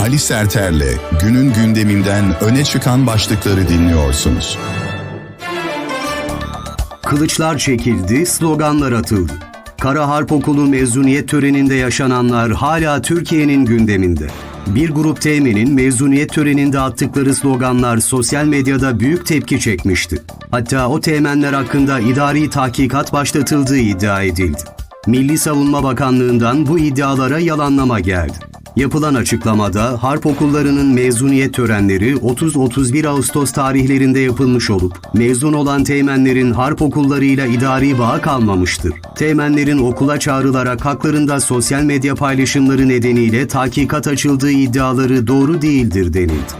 Ali Serter'le günün gündeminden öne çıkan başlıkları dinliyorsunuz. Kılıçlar çekildi, sloganlar atıldı. Kara Harp Okulu mezuniyet töreninde yaşananlar hala Türkiye'nin gündeminde. Bir grup teğmenin mezuniyet töreninde attıkları sloganlar sosyal medyada büyük tepki çekmişti. Hatta o teğmenler hakkında idari tahkikat başlatıldığı iddia edildi. Milli Savunma Bakanlığı'ndan bu iddialara yalanlama geldi. Yapılan açıklamada harp okullarının mezuniyet törenleri 30-31 Ağustos tarihlerinde yapılmış olup mezun olan teğmenlerin harp okullarıyla idari bağ kalmamıştır. Teğmenlerin okula çağrılarak haklarında sosyal medya paylaşımları nedeniyle tahkikat açıldığı iddiaları doğru değildir denildi.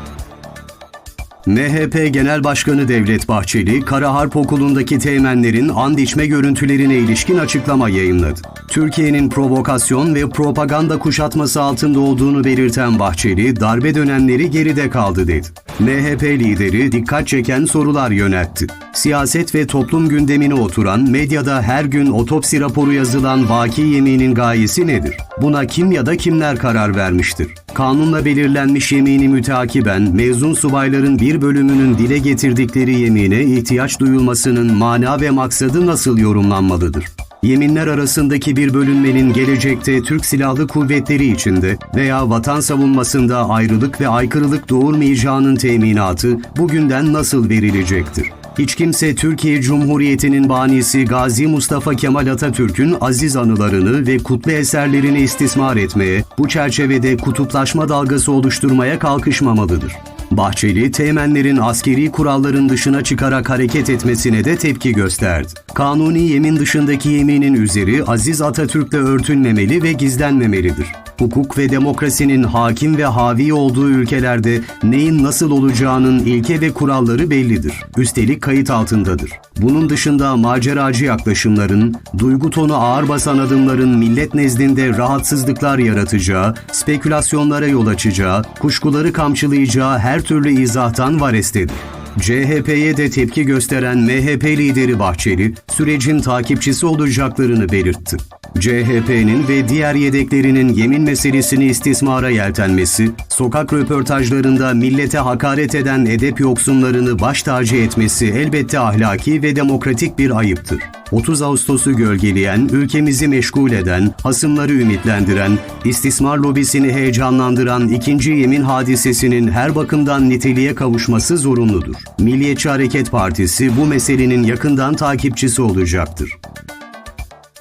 MHP Genel Başkanı Devlet Bahçeli, Kara Harp Okulu'ndaki teğmenlerin and içme görüntülerine ilişkin açıklama yayınladı. Türkiye'nin provokasyon ve propaganda kuşatması altında olduğunu belirten Bahçeli, darbe dönemleri geride kaldı dedi. MHP lideri dikkat çeken sorular yöneltti. Siyaset ve toplum gündemine oturan, medyada her gün otopsi raporu yazılan vaki yeminin gayesi nedir? Buna kim ya da kimler karar vermiştir? Kanunla belirlenmiş yemini müteakiben mezun subayların bir bölümünün dile getirdikleri yemine ihtiyaç duyulmasının mana ve maksadı nasıl yorumlanmalıdır? Yeminler arasındaki bir bölünmenin gelecekte Türk Silahlı Kuvvetleri içinde veya vatan savunmasında ayrılık ve aykırılık doğurmayacağının teminatı bugünden nasıl verilecektir? Hiç kimse Türkiye Cumhuriyeti'nin banisi Gazi Mustafa Kemal Atatürk'ün aziz anılarını ve kutlu eserlerini istismar etmeye, bu çerçevede kutuplaşma dalgası oluşturmaya kalkışmamalıdır. Bahçeli, teğmenlerin askeri kuralların dışına çıkarak hareket etmesine de tepki gösterdi. Kanuni yemin dışındaki yeminin üzeri Aziz Atatürk'le örtülmemeli ve gizlenmemelidir. Hukuk ve demokrasinin hakim ve havi olduğu ülkelerde neyin nasıl olacağının ilke ve kuralları bellidir. Üstelik kayıt altındadır. Bunun dışında maceracı yaklaşımların, duygu tonu ağır basan adımların millet nezdinde rahatsızlıklar yaratacağı, spekülasyonlara yol açacağı, kuşkuları kamçılayacağı her türlü izahtan varestedir. CHP'ye de tepki gösteren MHP lideri Bahçeli, sürecin takipçisi olacaklarını belirtti. CHP'nin ve diğer yedeklerinin yemin meselesini istismara yeltenmesi, sokak röportajlarında millete hakaret eden edep yoksunlarını baş tacı etmesi elbette ahlaki ve demokratik bir ayıptır. 30 Ağustos'u gölgeleyen, ülkemizi meşgul eden, hasımları ümitlendiren, istismar lobisini heyecanlandıran ikinci yemin hadisesinin her bakımdan niteliğe kavuşması zorunludur. Milliyetçi Hareket Partisi bu meselenin yakından takipçisi olacaktır.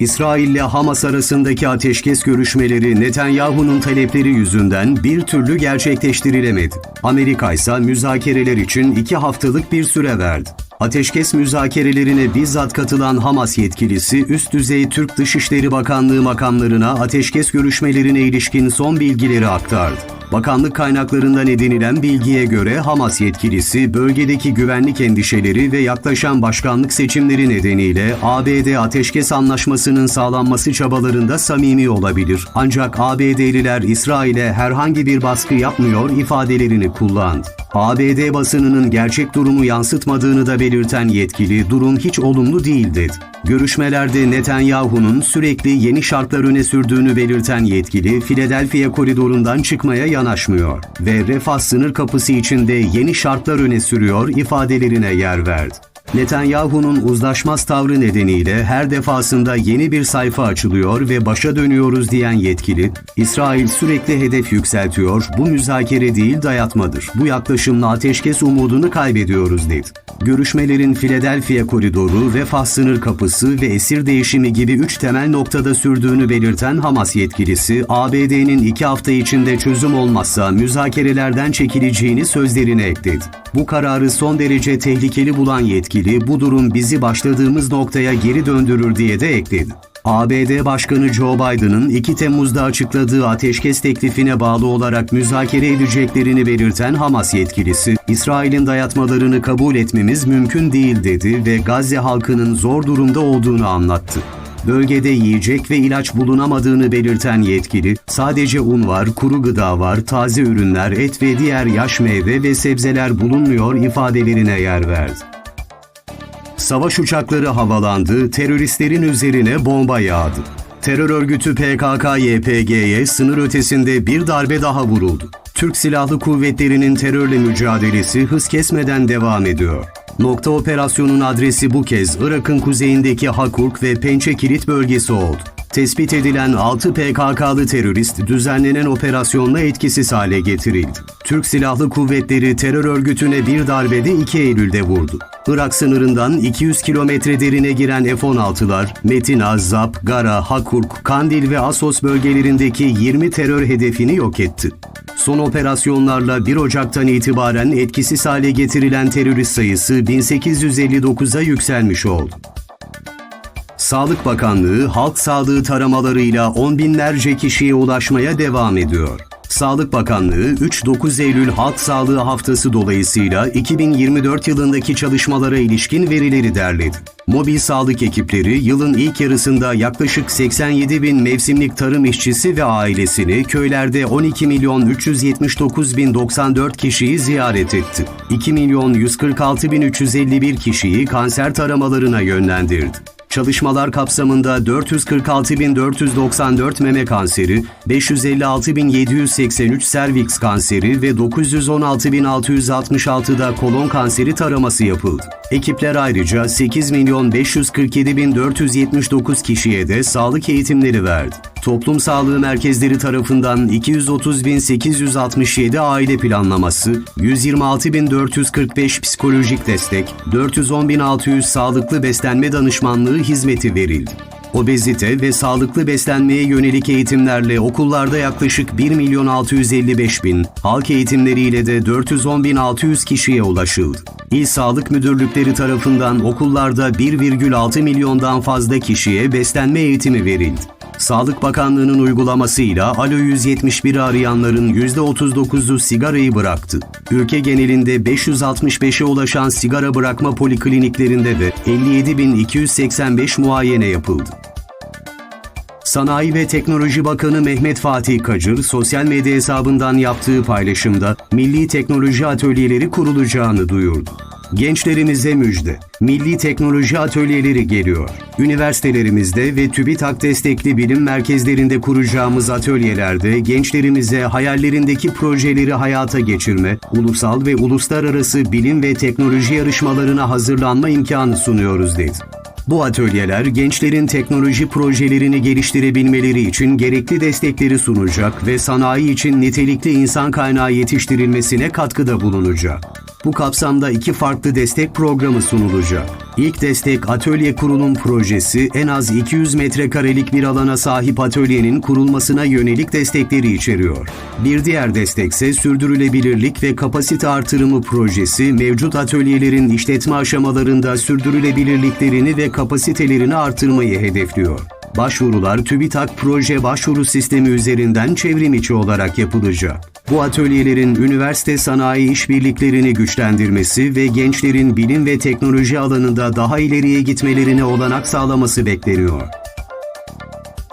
İsrail ile Hamas arasındaki ateşkes görüşmeleri Netanyahu'nun talepleri yüzünden bir türlü gerçekleştirilemedi. Amerika ise müzakereler için iki haftalık bir süre verdi. Ateşkes müzakerelerine bizzat katılan Hamas yetkilisi üst düzey Türk Dışişleri Bakanlığı makamlarına ateşkes görüşmelerine ilişkin son bilgileri aktardı. Bakanlık kaynaklarından edinilen bilgiye göre Hamas yetkilisi bölgedeki güvenlik endişeleri ve yaklaşan başkanlık seçimleri nedeniyle ABD ateşkes anlaşmasının sağlanması çabalarında samimi olabilir. Ancak ABD'liler İsrail'e herhangi bir baskı yapmıyor ifadelerini kullandı. ABD basınının gerçek durumu yansıtmadığını da belirten yetkili durum hiç olumlu değil. Görüşmelerde Netanyahu'nun sürekli yeni şartlar öne sürdüğünü belirten yetkili, Philadelphia koridorundan çıkmaya yanaşmıyor ve refah sınır kapısı içinde yeni şartlar öne sürüyor ifadelerine yer verdi. Netanyahu'nun uzlaşmaz tavrı nedeniyle her defasında yeni bir sayfa açılıyor ve başa dönüyoruz diyen yetkili, İsrail sürekli hedef yükseltiyor, bu müzakere değil dayatmadır. Bu yaklaşımla ateşkes umudunu kaybediyoruz dedi. Görüşmelerin Philadelphia koridoru, refah sınır kapısı ve esir değişimi gibi üç temel noktada sürdüğünü belirten Hamas yetkilisi, ABD'nin iki hafta içinde çözüm olmazsa müzakerelerden çekileceğini sözlerine ekledi. Bu kararı son derece tehlikeli bulan yetkili, bu durum bizi başladığımız noktaya geri döndürür diye de ekledi. ABD Başkanı Joe Biden'ın 2 Temmuz'da açıkladığı ateşkes teklifine bağlı olarak müzakere edeceklerini belirten Hamas yetkilisi, İsrail'in dayatmalarını kabul etmemiz mümkün değil dedi ve Gazze halkının zor durumda olduğunu anlattı. Bölgede yiyecek ve ilaç bulunamadığını belirten yetkili, sadece un var, kuru gıda var, taze ürünler, et ve diğer yaş meyve ve sebzeler bulunmuyor ifadelerine yer verdi. Savaş uçakları havalandı, teröristlerin üzerine bomba yağdı. Terör örgütü PKK-YPG'ye sınır ötesinde bir darbe daha vuruldu. Türk Silahlı Kuvvetleri'nin terörle mücadelesi hız kesmeden devam ediyor. Nokta operasyonun adresi bu kez Irak'ın kuzeyindeki Hakurk ve Pençe Kilit bölgesi oldu. Tespit edilen 6 PKK'lı terörist düzenlenen operasyonla etkisiz hale getirildi. Türk Silahlı Kuvvetleri terör örgütüne bir darbede 2 Eylül'de vurdu. Irak sınırından 200 kilometre derine giren F-16'lar Metina, Zap, Gara, Hakurk, Kandil ve Asos bölgelerindeki 20 terör hedefini yok etti. Son operasyonlarla 1 Ocak'tan itibaren etkisiz hale getirilen terörist sayısı 1859'a yükselmiş oldu. Sağlık Bakanlığı halk sağlığı taramalarıyla on binlerce kişiye ulaşmaya devam ediyor. Sağlık Bakanlığı 3-9 Eylül Halk Sağlığı Haftası dolayısıyla 2024 yılındaki çalışmalara ilişkin verileri derledi. Mobil sağlık ekipleri yılın ilk yarısında yaklaşık 87 bin mevsimlik tarım işçisi ve ailesini köylerde 12 milyon 379 bin 94 kişiyi ziyaret etti. 2 milyon 146 bin 351 kişiyi kanser taramalarına yönlendirdi. Çalışmalar kapsamında 446.494 meme kanseri, 556.783 serviks kanseri ve 916.666 da kolon kanseri taraması yapıldı. Ekipler ayrıca 8.547.479 kişiye de sağlık eğitimleri verdi. Toplum Sağlığı Merkezleri tarafından 230.867 aile planlaması, 126.445 psikolojik destek, 410.600 sağlıklı beslenme danışmanlığı hizmeti verildi. Obezite ve sağlıklı beslenmeye yönelik eğitimlerle okullarda yaklaşık 1 milyon 655 bin, halk eğitimleriyle de 410 bin 600 kişiye ulaşıldı. İl Sağlık Müdürlükleri tarafından okullarda 1,6 milyondan fazla kişiye beslenme eğitimi verildi. Sağlık Bakanlığı'nın uygulamasıyla Alo 171'i arayanların %39'u sigarayı bıraktı. Ülke genelinde 565'e ulaşan sigara bırakma polikliniklerinde de 57.285 muayene yapıldı. Sanayi ve Teknoloji Bakanı Mehmet Fatih Kacır, sosyal medya hesabından yaptığı paylaşımda Milli Teknoloji Atölyeleri kurulacağını duyurdu. Gençlerimize müjde. Milli Teknoloji Atölyeleri geliyor. Üniversitelerimizde ve TÜBİTAK destekli bilim merkezlerinde kuracağımız atölyelerde gençlerimize hayallerindeki projeleri hayata geçirme, ulusal ve uluslararası bilim ve teknoloji yarışmalarına hazırlanma imkanı sunuyoruz dedi. Bu atölyeler gençlerin teknoloji projelerini geliştirebilmeleri için gerekli destekleri sunacak ve sanayi için nitelikli insan kaynağı yetiştirilmesine katkıda bulunacak. Bu kapsamda iki farklı destek programı sunulacak. İlk destek atölye kurulum projesi en az 200 metrekarelik bir alana sahip atölyenin kurulmasına yönelik destekleri içeriyor. Bir diğer destekse sürdürülebilirlik ve kapasite artırımı projesi mevcut atölyelerin işletme aşamalarında sürdürülebilirliklerini ve kapasitelerini artırmayı hedefliyor. Başvurular TÜBİTAK proje başvuru sistemi üzerinden çevrim içi olarak yapılacak. Bu atölyelerin üniversite sanayi işbirliklerini güçlendirmesi ve gençlerin bilim ve teknoloji alanında daha ileriye gitmelerine olanak sağlaması bekleniyor.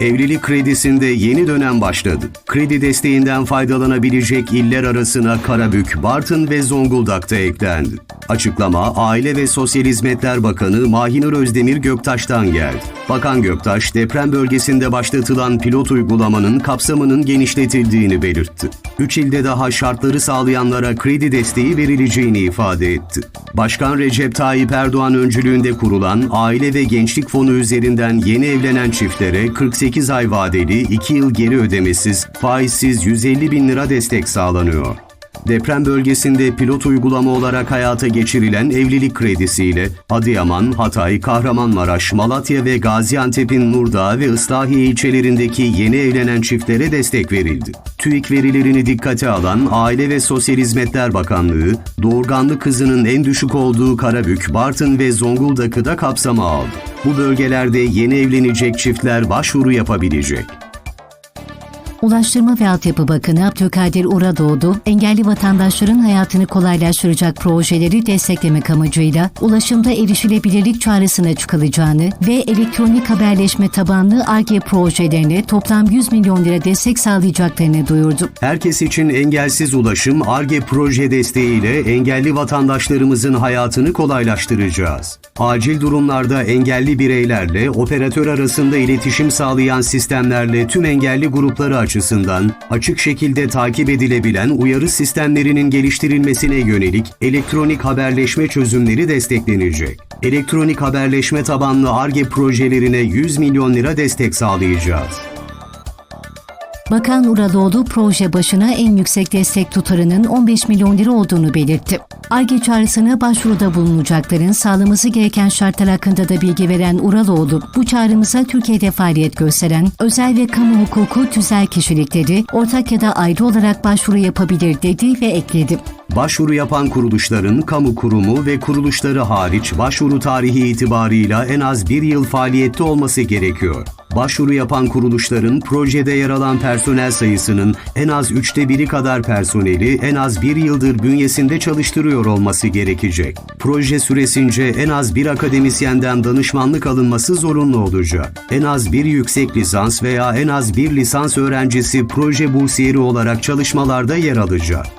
Evlilik kredisinde yeni dönem başladı. Kredi desteğinden faydalanabilecek iller arasına Karabük, Bartın ve Zonguldak'ta eklendi. Açıklama Aile ve Sosyal Hizmetler Bakanı Mahinur Özdemir Göktaş'tan geldi. Bakan Göktaş, deprem bölgesinde başlatılan pilot uygulamanın kapsamının genişletildiğini belirtti. Üç ilde daha şartları sağlayanlara kredi desteği verileceğini ifade etti. Başkan Recep Tayyip Erdoğan öncülüğünde kurulan Aile ve Gençlik Fonu üzerinden yeni evlenen çiftlere 48 ay vadeli 2 yıl geri ödemesiz, faizsiz 150 bin lira destek sağlanıyor. Deprem bölgesinde pilot uygulama olarak hayata geçirilen evlilik kredisiyle Adıyaman, Hatay, Kahramanmaraş, Malatya ve Gaziantep'in Nurdağ ve Islahiye ilçelerindeki yeni evlenen çiftlere destek verildi. TÜİK verilerini dikkate alan Aile ve Sosyal Hizmetler Bakanlığı, doğurganlı kızının en düşük olduğu Karabük, Bartın ve Zonguldak'ı da kapsama aldı. Bu bölgelerde yeni evlenecek çiftler başvuru yapabilecek. Ulaştırma ve Altyapı Bakanı Abdülkadir Uradoğdu, engelli vatandaşların hayatını kolaylaştıracak projeleri desteklemek amacıyla ulaşımda erişilebilirlik çağrısına çıkılacağını ve elektronik haberleşme tabanlı ARGE projelerine toplam 100 milyon lira destek sağlayacaklarını duyurdu. Herkes için engelsiz ulaşım ARGE proje desteğiyle engelli vatandaşlarımızın hayatını kolaylaştıracağız. Acil durumlarda engelli bireylerle operatör arasında iletişim sağlayan sistemlerle tüm engelli grupları açısından açık şekilde takip edilebilen uyarı sistemlerinin geliştirilmesine yönelik elektronik haberleşme çözümleri desteklenecek. Elektronik haberleşme tabanlı ARGE projelerine 100 milyon lira destek sağlayacağız. Bakan Uradoğlu proje başına en yüksek destek tutarının 15 milyon lira olduğunu belirtti. ARGE çağrısına başvuruda bulunacakların sağlaması gereken şartlar hakkında da bilgi veren Uraloğlu, bu çağrımıza Türkiye'de faaliyet gösteren özel ve kamu hukuku tüzel kişilikleri ortak ya da ayrı olarak başvuru yapabilir dedi ve ekledi. Başvuru yapan kuruluşların kamu kurumu ve kuruluşları hariç başvuru tarihi itibarıyla en az bir yıl faaliyette olması gerekiyor. Başvuru yapan kuruluşların projede yer alan personel sayısının en az üçte biri kadar personeli en az bir yıldır bünyesinde çalıştırıyor olması gerekecek. Proje süresince en az bir akademisyenden danışmanlık alınması zorunlu olacak. En az bir yüksek lisans veya en az bir lisans öğrencisi proje bursiyeri olarak çalışmalarda yer alacak.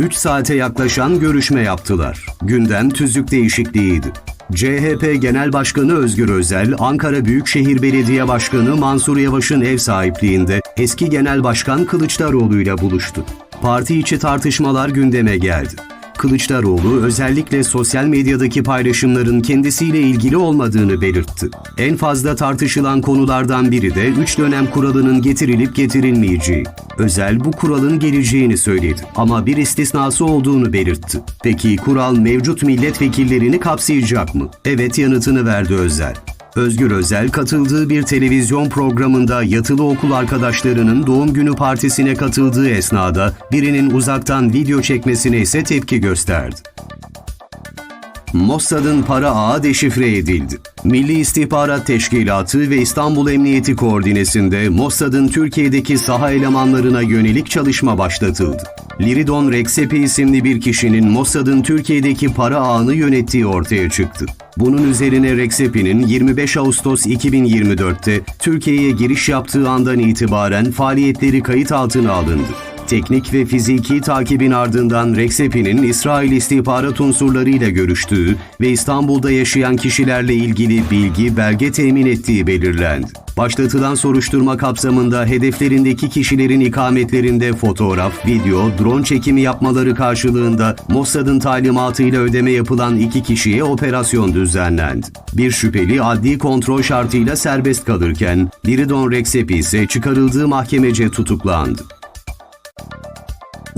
3 saate yaklaşan görüşme yaptılar. Gündem tüzük değişikliğiydi. CHP Genel Başkanı Özgür Özel, Ankara Büyükşehir Belediye Başkanı Mansur Yavaş'ın ev sahipliğinde eski Genel Başkan Kılıçdaroğlu ile buluştu. Parti içi tartışmalar gündeme geldi. Kılıçdaroğlu özellikle sosyal medyadaki paylaşımların kendisiyle ilgili olmadığını belirtti. En fazla tartışılan konulardan biri de 3 dönem kuralının getirilip getirilmeyeceği. Özel bu kuralın geleceğini söyledi ama bir istisnası olduğunu belirtti. Peki kural mevcut milletvekillerini kapsayacak mı? Evet yanıtını verdi Özel. Özgür Özel katıldığı bir televizyon programında yatılı okul arkadaşlarının doğum günü partisine katıldığı esnada birinin uzaktan video çekmesine ise tepki gösterdi. Mossad'ın para ağı deşifre edildi. Milli İstihbarat Teşkilatı ve İstanbul Emniyeti koordinesinde Mossad'ın Türkiye'deki saha elemanlarına yönelik çalışma başlatıldı. Liridon Reksepi isimli bir kişinin Mossad'ın Türkiye'deki para ağını yönettiği ortaya çıktı. Bunun üzerine Reksepi'nin 25 Ağustos 2024'te Türkiye'ye giriş yaptığı andan itibaren faaliyetleri kayıt altına alındı. Teknik ve fiziki takibin ardından Reksepi'nin İsrail istihbarat unsurlarıyla görüştüğü ve İstanbul'da yaşayan kişilerle ilgili bilgi, belge temin ettiği belirlendi. Başlatılan soruşturma kapsamında hedeflerindeki kişilerin ikametlerinde fotoğraf, video, drone çekimi yapmaları karşılığında Mossad'ın talimatıyla ödeme yapılan iki kişiye operasyon düzenlendi. Bir şüpheli adli kontrol şartıyla serbest kalırken Liridon Reksepi ise çıkarıldığı mahkemece tutuklandı.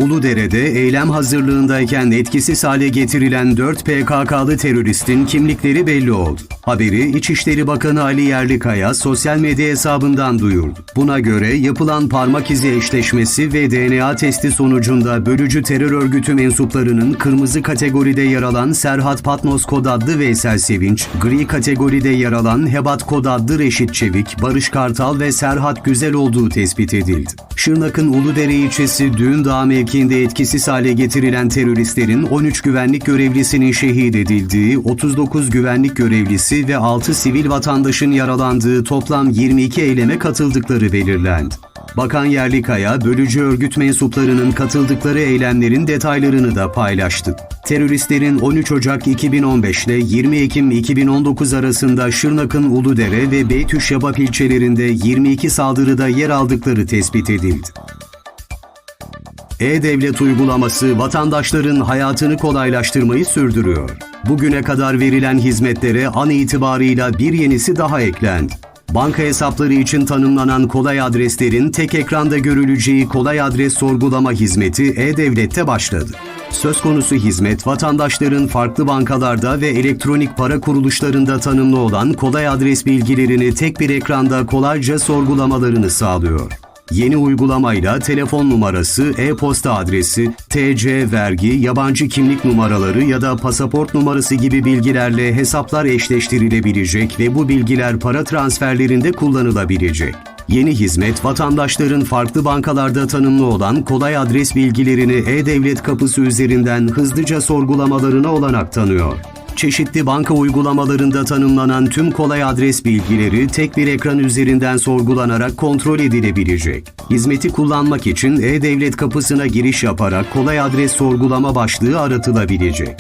Uludere'de eylem hazırlığındayken etkisiz hale getirilen 4 PKK'lı teröristin kimlikleri belli oldu. Haberi İçişleri Bakanı Ali Yerlikaya sosyal medya hesabından duyurdu. Buna göre yapılan parmak izi eşleşmesi ve DNA testi sonucunda bölücü terör örgütü mensuplarının kırmızı kategoride yer alan Serhat Patmos kod adlı Veysel Sevinç, gri kategoride yer alan Hebat kod adlı Reşit Çevik, Barış Kartal ve Serhat Güzel olduğu tespit edildi. Şırnak'ın Uludere ilçesi Düğündağ mevkiinde etkisiz hale getirilen teröristlerin 13 güvenlik görevlisinin şehit edildiği, 39 güvenlik görevlisi ve 6 sivil vatandaşın yaralandığı toplam 22 eyleme katıldıkları belirlendi. Bakan Yerlikaya, bölücü örgüt mensuplarının katıldıkları eylemlerin detaylarını da paylaştı. Teröristlerin 13 Ocak 2015 ile 20 Ekim 2019 arasında Şırnak'ın Uludere ve Beytüşşebap ilçelerinde 22 saldırıda yer aldıkları tespit edildi. E-Devlet uygulaması vatandaşların hayatını kolaylaştırmayı sürdürüyor. Bugüne kadar verilen hizmetlere an itibarıyla bir yenisi daha eklendi. Banka hesapları için tanımlanan kolay adreslerin tek ekranda görüleceği kolay adres sorgulama hizmeti E-Devlet'te başladı. Söz konusu hizmet vatandaşların farklı bankalarda ve elektronik para kuruluşlarında tanımlı olan kolay adres bilgilerini tek bir ekranda kolayca sorgulamalarını sağlıyor. Yeni uygulamayla telefon numarası, e-posta adresi, TC, vergi, yabancı kimlik numaraları ya da pasaport numarası gibi bilgilerle hesaplar eşleştirilebilecek ve bu bilgiler para transferlerinde kullanılabilecek. Yeni hizmet vatandaşların farklı bankalarda tanımlı olan kolay adres bilgilerini e-devlet kapısı üzerinden hızlıca sorgulamalarına olanak tanıyor. Çeşitli banka uygulamalarında tanımlanan tüm kolay adres bilgileri tek bir ekran üzerinden sorgulanarak kontrol edilebilecek. Hizmeti kullanmak için e-devlet kapısına giriş yaparak kolay adres sorgulama başlığı aratılabilecek.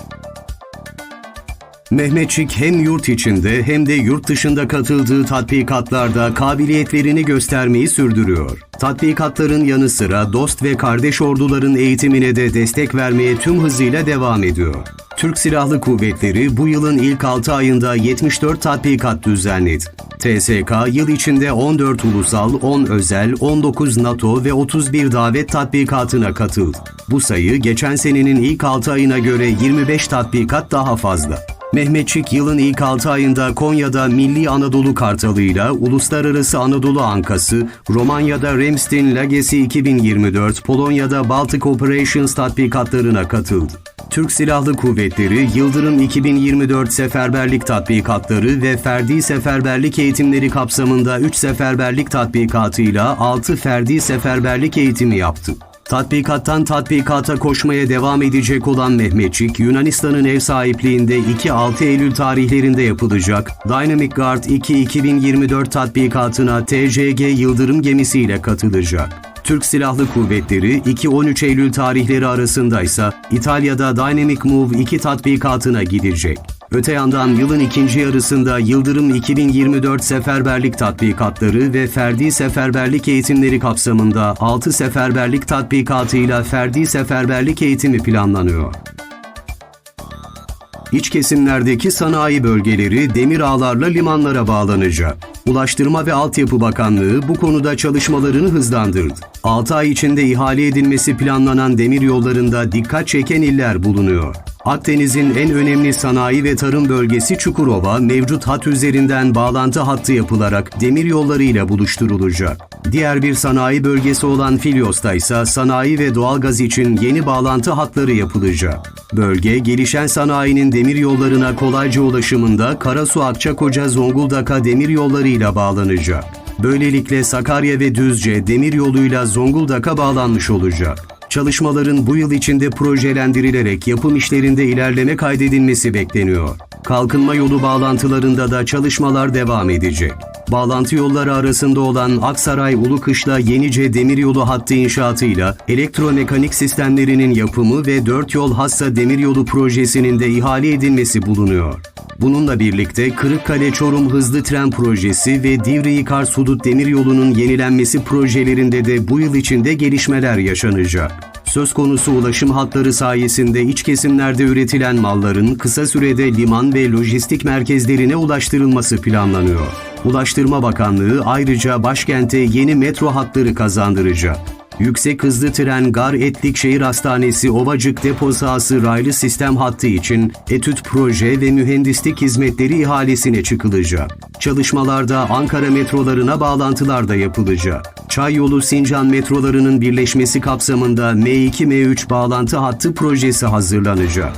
Mehmetçik hem yurt içinde hem de yurt dışında katıldığı tatbikatlarda kabiliyetlerini göstermeyi sürdürüyor. Tatbikatların yanı sıra dost ve kardeş orduların eğitimine de destek vermeye tüm hızıyla devam ediyor. Türk Silahlı Kuvvetleri bu yılın ilk 6 ayında 74 tatbikat düzenledi. TSK yıl içinde 14 ulusal, 10 özel, 19 NATO ve 31 davet tatbikatına katıldı. Bu sayı geçen senenin ilk 6 ayına göre 25 tatbikat daha fazla. Mehmetçik yılın ilk 6 ayında Konya'da Milli Anadolu Kartalı'yla Uluslararası Anadolu Ankası, Romanya'da Remstin Legacy 2024, Polonya'da Baltic Operations tatbikatlarına katıldı. Türk Silahlı Kuvvetleri Yıldırım 2024 seferberlik tatbikatları ve ferdi seferberlik eğitimleri kapsamında 3 seferberlik tatbikatıyla 6 ferdi seferberlik eğitimi yaptı. Tatbikattan tatbikata koşmaya devam edecek olan Mehmetçik, Yunanistan'ın ev sahipliğinde 2-6 Eylül tarihlerinde yapılacak Dynamic Guard 2-2024 tatbikatına TCG Yıldırım gemisiyle katılacak. Türk Silahlı Kuvvetleri 2-13 Eylül tarihleri arasında ise İtalya'da Dynamic Move 2 tatbikatına gidecek. Öte yandan yılın ikinci yarısında Yıldırım 2024 seferberlik tatbikatları ve ferdi seferberlik eğitimleri kapsamında 6 seferberlik tatbikatıyla ferdi seferberlik eğitimi planlanıyor. İç kesimlerdeki sanayi bölgeleri demir ağlarla limanlara bağlanacak. Ulaştırma ve Altyapı Bakanlığı bu konuda çalışmalarını hızlandırdı. 6 ay içinde ihale edilmesi planlanan demir yollarında dikkat çeken iller bulunuyor. Akdeniz'in en önemli sanayi ve tarım bölgesi Çukurova, mevcut hat üzerinden bağlantı hattı yapılarak demir yollarıyla buluşturulacak. Diğer bir sanayi bölgesi olan Filyos'ta ise sanayi ve doğalgaz için yeni bağlantı hatları yapılacak. Bölge, gelişen sanayinin demir yollarına kolayca ulaşımında Karasu Akçakoca Zonguldak'a demir yollarıyla bağlanacak. Böylelikle Sakarya ve Düzce demir yoluyla Zonguldak'a bağlanmış olacak. Çalışmaların bu yıl içinde projelendirilerek yapım işlerinde ilerleme kaydedilmesi bekleniyor. Kalkınma yolu bağlantılarında da çalışmalar devam edecek. Bağlantı yolları arasında olan Aksaray Ulukışla Yenice Demiryolu hattı inşaatıyla elektromekanik sistemlerinin yapımı ve 4 yol hassa demiryolu projesinin de ihale edilmesi bulunuyor. Bununla birlikte Kırıkkale-Çorum hızlı tren projesi ve Divriği-Kars Hudut demiryolunun yenilenmesi projelerinde de bu yıl içinde gelişmeler yaşanacak. Söz konusu ulaşım hatları sayesinde iç kesimlerde üretilen malların kısa sürede liman ve lojistik merkezlerine ulaştırılması planlanıyor. Ulaştırma Bakanlığı ayrıca başkente yeni metro hatları kazandıracak. Yüksek hızlı tren Gar Etlik Şehir Hastanesi Ovacık depo sahası raylı sistem hattı için etüt proje ve mühendislik hizmetleri ihalesine çıkılacak. Çalışmalarda Ankara metrolarına bağlantılar da yapılacak. Çay yolu Sincan metrolarının birleşmesi kapsamında M2-M3 bağlantı hattı projesi hazırlanacak.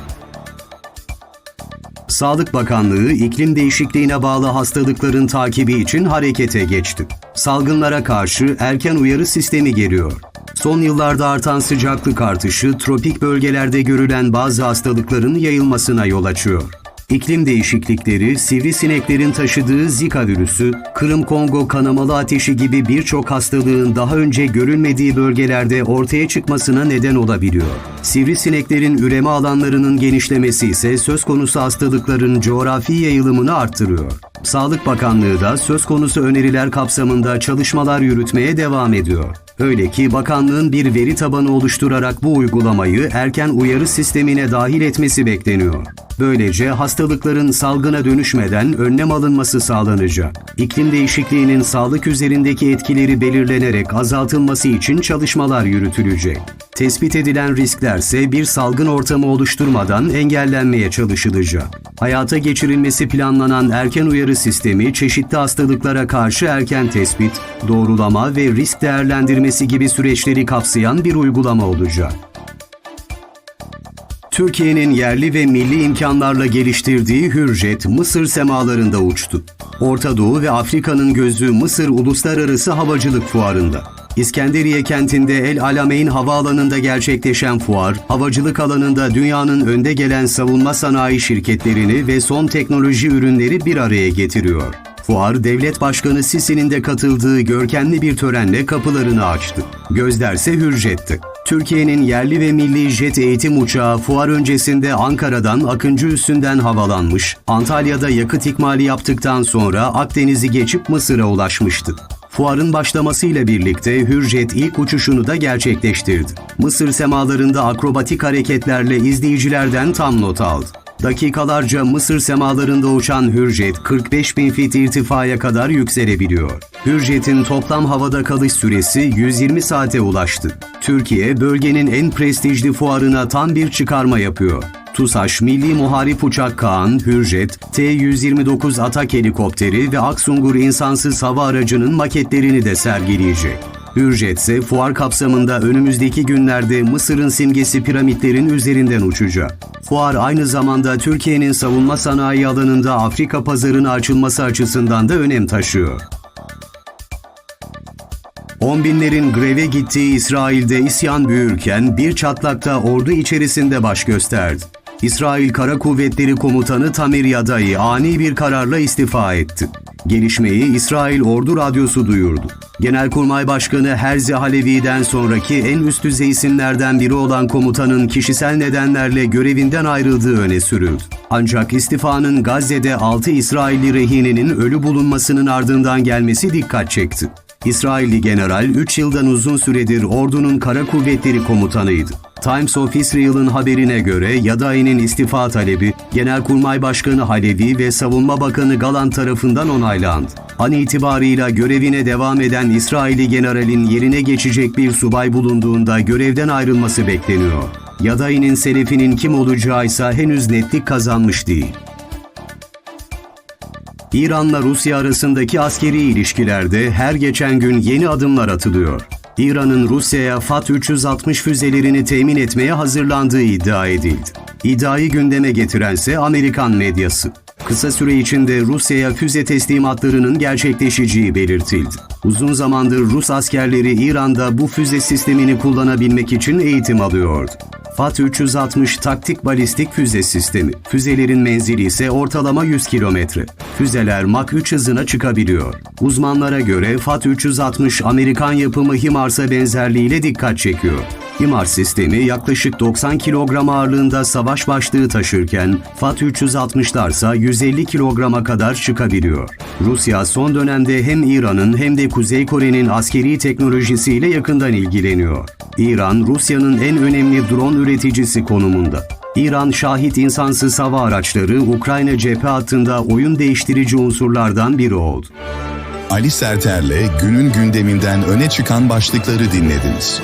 Sağlık Bakanlığı iklim değişikliğine bağlı hastalıkların takibi için harekete geçti. Salgınlara karşı erken uyarı sistemi geliyor. Son yıllarda artan sıcaklık artışı tropik bölgelerde görülen bazı hastalıkların yayılmasına yol açıyor. İklim değişiklikleri, sivrisineklerin taşıdığı Zika virüsü, Kırım-Kongo kanamalı ateşi gibi birçok hastalığın daha önce görülmediği bölgelerde ortaya çıkmasına neden olabiliyor. Sivrisineklerin üreme alanlarının genişlemesi ise söz konusu hastalıkların coğrafi yayılımını arttırıyor. Sağlık Bakanlığı da söz konusu öneriler kapsamında çalışmalar yürütmeye devam ediyor. Öyle ki bakanlığın bir veri tabanı oluşturarak bu uygulamayı erken uyarı sistemine dahil etmesi bekleniyor. Böylece hastalıkların salgına dönüşmeden önlem alınması sağlanacak. İklim değişikliğinin sağlık üzerindeki etkileri belirlenerek azaltılması için çalışmalar yürütülecek. Tespit edilen risklerse bir salgın ortamı oluşturmadan engellenmeye çalışılacak. Hayata geçirilmesi planlanan erken uyarı sistemi çeşitli hastalıklara karşı erken tespit, doğrulama ve risk değerlendirmesi gibi süreçleri kapsayan bir uygulama olacak. Türkiye'nin yerli ve milli imkanlarla geliştirdiği Hürjet Mısır semalarında uçtu. Orta Doğu ve Afrika'nın gözü Mısır Uluslararası Havacılık Fuarı'nda. İskenderiye kentinde El Alamein Havaalanı'nda gerçekleşen fuar, havacılık alanında dünyanın önde gelen savunma sanayi şirketlerini ve son teknoloji ürünleri bir araya getiriyor. Fuar, Devlet Başkanı Sisi'nin de katıldığı görkemli bir törenle kapılarını açtı. Gözlerse Hürjet'ti. Türkiye'nin yerli ve milli jet eğitim uçağı fuar öncesinde Ankara'dan Akıncı üssünden havalanmış, Antalya'da yakıt ikmali yaptıktan sonra Akdeniz'i geçip Mısır'a ulaşmıştı. Fuarın başlamasıyla birlikte Hürjet ilk uçuşunu da gerçekleştirdi. Mısır semalarında akrobatik hareketlerle izleyicilerden tam not aldı. Dakikalarca Mısır semalarında uçan Hürjet 45 bin fit irtifaya kadar yükselebiliyor. Hürjet'in toplam havada kalış süresi 120 saate ulaştı. Türkiye bölgenin en prestijli fuarına tam bir çıkarma yapıyor. TUSAŞ Milli Muharip Uçak Kaan, Hürjet, T-129 Atak Helikopteri ve Aksungur insansız hava aracının maketlerini de sergileyecek. Hürjet ise fuar kapsamında önümüzdeki günlerde Mısır'ın simgesi piramitlerin üzerinden uçacak. Fuar aynı zamanda Türkiye'nin savunma sanayi alanında Afrika pazarına açılması açısından da önem taşıyor. On binlerin greve gittiği İsrail'de isyan büyürken bir çatlakta ordu içerisinde baş gösterdi. İsrail Kara Kuvvetleri Komutanı Tamir Yadai ani bir kararla istifa etti. Gelişmeyi İsrail Ordu Radyosu duyurdu. Genelkurmay Başkanı Herzi Halevi'den sonraki en üst düzey isimlerden biri olan komutanın kişisel nedenlerle görevinden ayrıldığı öne sürüldü. Ancak istifanın Gazze'de 6 İsrailli rehinenin ölü bulunmasının ardından gelmesi dikkat çekti. İsrailli general 3 yıldan uzun süredir ordunun kara kuvvetleri komutanıydı. Times of Israel'ın haberine göre Yadai'nin istifa talebi Genelkurmay Başkanı Halevi ve Savunma Bakanı Galan tarafından onaylandı. An itibarıyla görevine devam eden İsrailli generalin yerine geçecek bir subay bulunduğunda görevden ayrılması bekleniyor. Yadai'nin selefinin kim olacağı ise henüz netlik kazanmış değil. İran'la Rusya arasındaki askeri ilişkilerde her geçen gün yeni adımlar atılıyor. İran'ın Rusya'ya FAT-360 füzelerini temin etmeye hazırlandığı iddia edildi. İddiayı gündeme getirense Amerikan medyası. Kısa süre içinde Rusya'ya füze teslimatlarının gerçekleşeceği belirtildi. Uzun zamandır Rus askerleri İran'da bu füze sistemini kullanabilmek için eğitim alıyordu. FAT-360 taktik balistik füze sistemi. Füzelerin menzili ise ortalama 100 kilometre. Füzeler Mach 3 hızına çıkabiliyor. Uzmanlara göre FAT-360 Amerikan yapımı HIMARS'a benzerliğiyle dikkat çekiyor. HIMARS sistemi yaklaşık 90 kilogram ağırlığında savaş başlığı taşırken FAT-360'larsa 150 kilograma kadar çıkabiliyor. Rusya son dönemde hem İran'ın hem de Kuzey Kore'nin askeri teknolojisiyle yakından ilgileniyor. İran, Rusya'nın en önemli drone üreticisi konumunda. İran şahit insansız hava araçları Ukrayna cephe hattında oyun değiştirici unsurlardan biri oldu. Ali Serter'le günün gündeminden öne çıkan başlıkları dinlediniz.